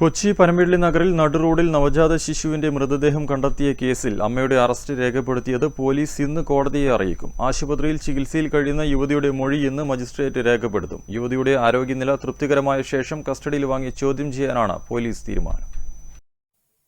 കൊച്ചി പനമ്പിള്ളി നഗറിൽ നടുറോഡിൽ നവജാത ശിശുവിന്റെ മൃതദേഹം കണ്ടെത്തിയ കേസിൽ അമ്മയുടെ അറസ്റ്റ് രേഖപ്പെടുത്തിയത് പോലീസ് ഇന്ന് കോടതിയെ അറിയിക്കും. ആശുപത്രിയിൽ ചികിത്സയിൽ കഴിയുന്ന യുവതിയുടെ മൊഴി ഇന്ന് മജിസ്ട്രേറ്റ് രേഖപ്പെടുത്തും. യുവതിയുടെ ആരോഗ്യനില തൃപ്തികരമായ ശേഷം കസ്റ്റഡിയിൽ വാങ്ങി ചോദ്യം ചെയ്യാനാണ് പോലീസ് തീരുമാനം.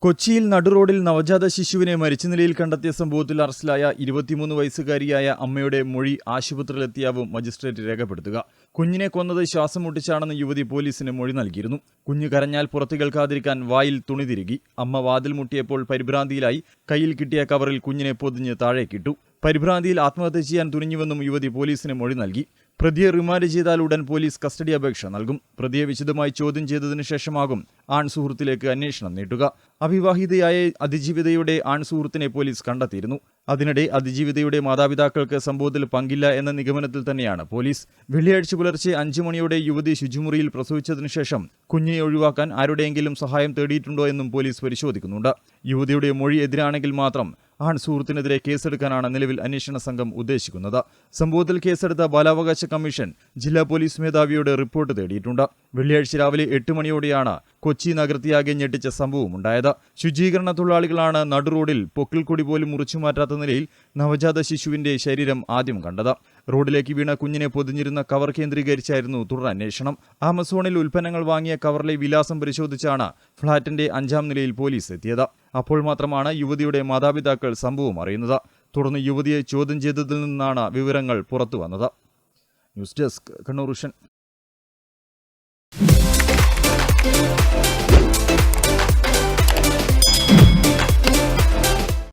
കൊച്ചിയിൽ നടുറോഡിൽ നവജാത ശിശുവിനെ മരിച്ച നിലയിൽ കണ്ടെത്തിയ സംഭവത്തിൽ അറസ്റ്റിലായ ഇരുപത്തിമൂന്ന് വയസ്സുകാരിയായ അമ്മയുടെ മൊഴി ആശുപത്രിയിലെത്തിയാവും മജിസ്ട്രേറ്റ് രേഖപ്പെടുത്തുക. കുഞ്ഞിനെ കൊന്നത് ശ്വാസം മുട്ടിച്ചാണെന്ന് യുവതി പോലീസിന് മൊഴി നൽകിയിരുന്നു. കുഞ്ഞു കരഞ്ഞാൽ പുറത്തു കേൾക്കാതിരിക്കാൻ വായിൽ തുണി തിരുകി. അമ്മ വാതിൽ മുട്ടിയപ്പോൾ പരിഭ്രാന്തിയിലായി കയ്യിൽ കിട്ടിയ കവറിൽ കുഞ്ഞിനെ പൊതിഞ്ഞ് താഴേക്കിട്ടു. പരിഭ്രാന്തിയിൽ ആത്മഹത്യ ചെയ്യാൻ തുനിഞ്ഞുവെന്നും യുവതി പോലീസിന് മൊഴി നൽകി. പ്രതിയെ റിമാൻഡ് ചെയ്താൽ ഉടൻ പോലീസ് കസ്റ്റഡി അപേക്ഷ നൽകും. പ്രതിയെ വിശദമായി ചോദ്യം ചെയ്തതിനു ശേഷമാകും ആൺ സുഹൃത്തിലേക്ക് അന്വേഷണം നീട്ടുക. അവിവാഹിതയായ അതിജീവിതയുടെ ആൺ സുഹൃത്തിനെ പോലീസ് കണ്ടെത്തിയിരുന്നു. അതിനിടെ അതിജീവിതയുടെ മാതാപിതാക്കൾക്ക് സംഭവത്തിൽ പങ്കില്ല എന്ന നിഗമനത്തിൽ തന്നെയാണ് പോലീസ്. വെള്ളിയാഴ്ച പുലർച്ചെ അഞ്ചു മണിയോടെ യുവതി ശുചിമുറിയിൽ പ്രസവിച്ചതിനു ശേഷം കുഞ്ഞിനെ ഒഴിവാക്കാൻ ആരുടെയെങ്കിലും സഹായം തേടിയിട്ടുണ്ടോ എന്നും പോലീസ് പരിശോധിക്കുന്നുണ്ട്. യുവതിയുടെ മൊഴി എതിരാണെങ്കിൽ മാത്രം ആൺ സുഹൃത്തിനെതിരെ കേസെടുക്കാനാണ് നിലവിൽ അന്വേഷണ സംഘം ഉദ്ദേശിക്കുന്നത്. സംഭവത്തിൽ കേസെടുത്ത ബാലാവകാശ കമ്മീഷൻ ജില്ലാ പോലീസ് മേധാവിയോട് റിപ്പോർട്ട് തേടിയിട്ടുണ്ട്. വെള്ളിയാഴ്ച രാവിലെ എട്ട് മണിയോടെയാണ് കൊച്ചി നഗരത്തിയാകെ ഞെട്ടിച്ച സംഭവമുണ്ടായത് ശുചീകരണ തൊഴിലാളികളാണ് നടുറോഡിൽ പൊക്കിൾക്കൊടി പോലും മുറിച്ചു മാറ്റാത്ത നിലയിൽ നവജാത ശിശുവിന്റെ ശരീരം ആദ്യം കണ്ടത്. റോഡിലേക്ക് വീണ കുഞ്ഞിനെ പൊതിഞ്ഞിരുന്ന കവർ കേന്ദ്രീകരിച്ചായിരുന്നു തുടർ അന്വേഷണം ആമസോണിൽ ഉൽപ്പന്നങ്ങൾ വാങ്ങിയ കവറിലെ വിലാസം പരിശോധിച്ചാണ് ഫ്ളാറ്റിന്റെ അഞ്ചാം നിലയിൽ പോലീസ് എത്തിയത്. അപ്പോൾ മാത്രമാണ് യുവതിയുടെ മാതാപിതാക്കൾ സംഭവം അറിയുന്നത്. തുടർന്ന് യുവതിയെ ചോദ്യം ചെയ്തതിൽ നിന്നാണ് വിവരങ്ങൾ പുറത്തു വന്നത്. News desk Kannur vision